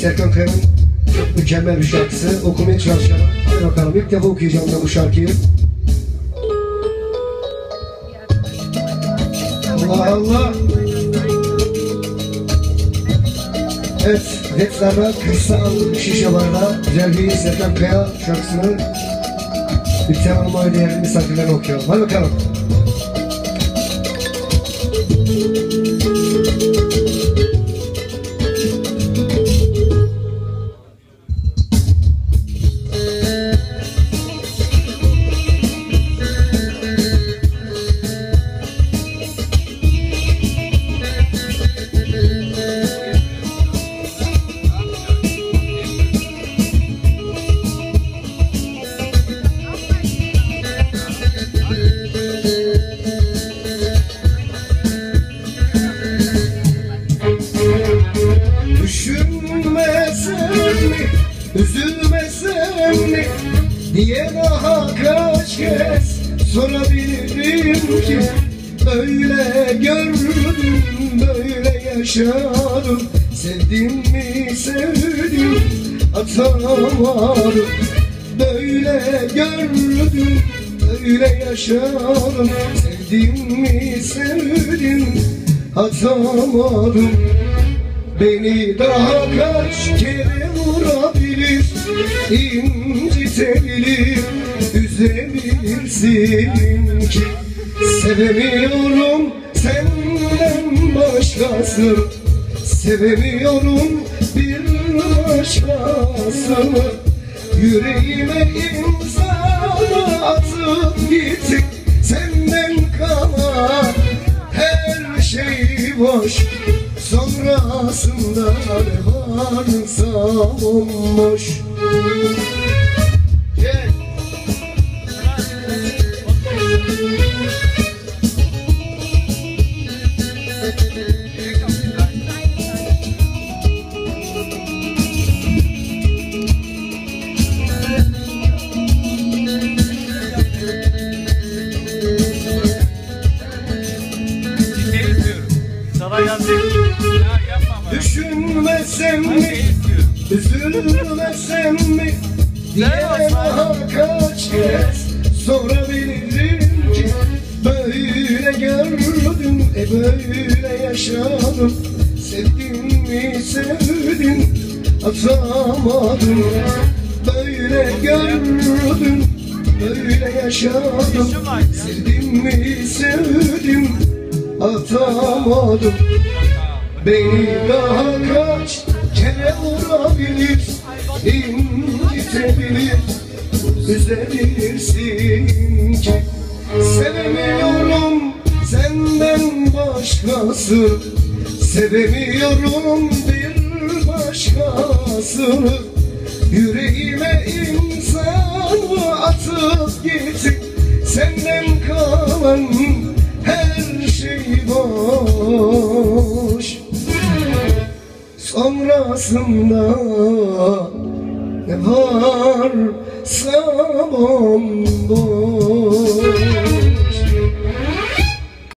Serkan Kaya'nın mükemmel bir şarkısı. Okumaya çalışacağım. Hadi bakalım ilk defa okuyacağım ben bu şarkıyı. Allah Allah. Evet, Retzler'da Kırsal Şişalar'da güzel bir Serkan Kaya şarkısını Lütfen Hanım'a değerli misafirlerine okuyorum. Hadi bakalım. Mi, üzülmesem mi Diye daha kaç kez sorabilirim ki? Öyle gördüm, böyle yaşadım. Sevdim mi sevdim, atamadım. Böyle gördüm, böyle yaşadım. Sevdim mi sevdim, atamadım Beni daha kaç kere vurabilir, incitebilir, üzebilirsin ki Sevemiyorum senden başkasını, sevemiyorum bir başkasını Yüreğime imzanı atıp gittin, senden kalan her şey boş Gel. Seni istiyorum. Sana yazayım. Düşünmesem mi, üzülmesem mi? Diye daha kaç kez sorabilirim ki? Böyle gördüm, e böyle yaşadım. Sevdim mi sevdim, atamadım Böyle gördüm, böyle yaşadım. Sevdim mi sevdim, atamadım Beni daha kaç kere vurabilir, incitebilir, üzebilirsin ki. Sevemiyorum senden başkası, sevemiyorum bir başkasını. Yüreğime insanı atıp gittin, senden kalan her şey boş Sonrasında ne varsa